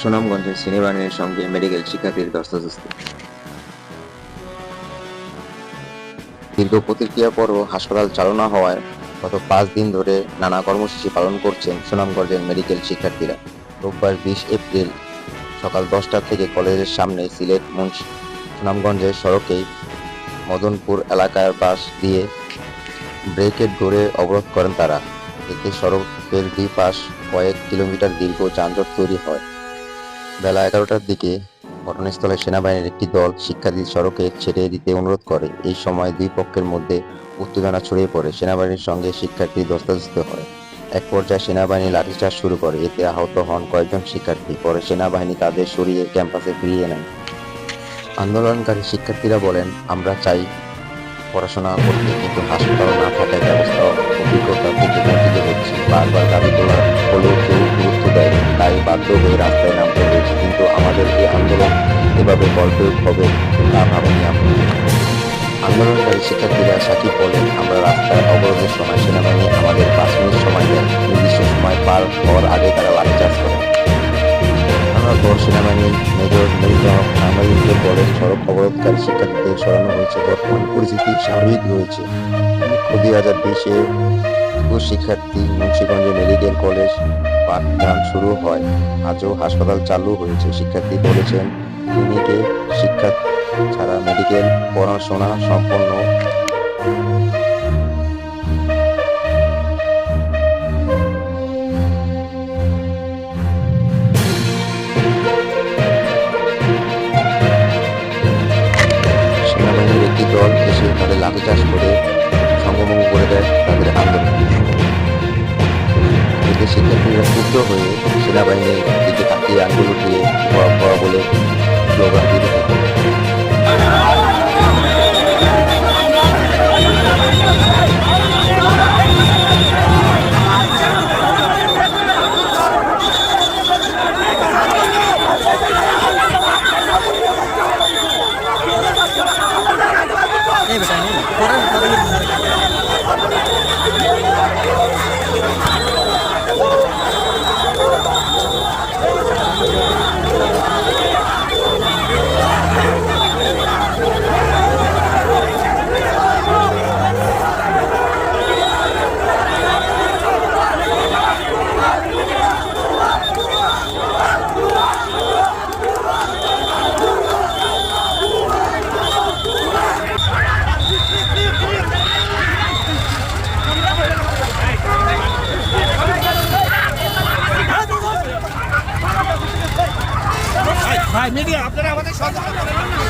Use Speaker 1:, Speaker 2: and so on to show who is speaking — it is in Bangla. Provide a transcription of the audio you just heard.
Speaker 1: সুনামগঞ্জের সেনাবাহিনীর সঙ্গে মেডিকেল শিক্ষার্থীর ধস্তাধস্তি। দীর্ঘ প্রতিক্রিয়া পর্ব হাসপাতাল চালু না হওয়ায় গত পাঁচ দিন ধরে নানা কর্মসূচি পালন করছেন সুনামগঞ্জের মেডিকেল শিক্ষার্থীরা। রোববার বিশ এপ্রিল সকাল দশটা থেকে কলেজের সামনে সিলেট মুন্সি সুনামগঞ্জের সড়কেই মদনপুর এলাকার পাশ দিয়ে ব্রেকেট ধরে অবরোধ করেন তারা। এতে সড়কের দুই পাশ কয়েক কিলোমিটার দীর্ঘ যানজট তৈরি হয়। বেলা এগারোটার দিকে ঘটনাস্থলে সেনাবাহিনীর একটি দল শিক্ষার্থী সড়কে ছেড়ে দিতে অনুরোধ করে। এই সময় দুই পক্ষের মধ্যে উত্তেজনা ছড়িয়ে পড়ে। সেনাবাহিনীর সঙ্গে শিক্ষার্থী ধস্তাধস্ত হয়। এক পর্যায়ে সেনাবাহিনী লাঠিচার্জ শুরু করে। এতে আহত হন কয়েকজন শিক্ষার্থী। পরে সেনাবাহিনী তাদের সরিয়ে ক্যাম্পাসে ফিরিয়ে নেয়। আন্দোলনকারী শিক্ষার্থীরা বলেন, আমরা চাই পড়াশোনা করতে, কিন্তু হাসপাতাল না থাকায় ব্যবস্থা অভিজ্ঞতা থেকে বঞ্চিত হচ্ছি। বারবার দাবি তোলা হলেও কেউ দেয় তাই বাধ্য হয়ে রাস্তায় নামতে হয়েছে। কিন্তু আমাদের এই আন্দোলন এভাবে বলপ্রয়োগ হবে তা ভাবেনি আমরা আন্দোলনকারী শিক্ষার্থীরা সাকিব বলেন, আমরা রাস্তায় অবরোধের সময়, সেনাবাহিনী আমাদের পাঁচ মিনিট সময় দেন নির্দিষ্ট সময় পার হওয়ার আগে তারা লাঠিচার্জ করেন আমরা পর সেনাবাহিনী, মেজর মেজর সাংবাদিকদের বলেন, সড়ক অবরোধকারী শিক্ষার্থীদের সরানো হয়েছে। বর্তমান পরিস্থিতি স্বাভাবিক রয়েছে দুই হাজার বিশে শিক্ষার্থী মুন্সিগঞ্জে মেডিকেল কলেজ পাঠদান শুরু হয়। আজও হাসপাতাল চালু হয়েছে। শিক্ষার্থী বলেছেন ক্লিনিকে শিক্ষা ছাড়া মেডিকেল পড়াশোনা সম্পন্ন সেনাবাহিনীর একটি দল এসে তাদের লাঠিচার্জ করে সংগমঙ্গ করে দেয় তাদের আন্দোলন। শিক্ষার্থীরা ক্ষুব্ধ হয়ে সেনাবাহিনীর দিকে তাকিয়ে আঙ্গুল উঠিয়ে বলে স্লোগান দিতে
Speaker 2: ভাই মিডিয়া আপনারা আমাদের সহযোগিতা করেন না।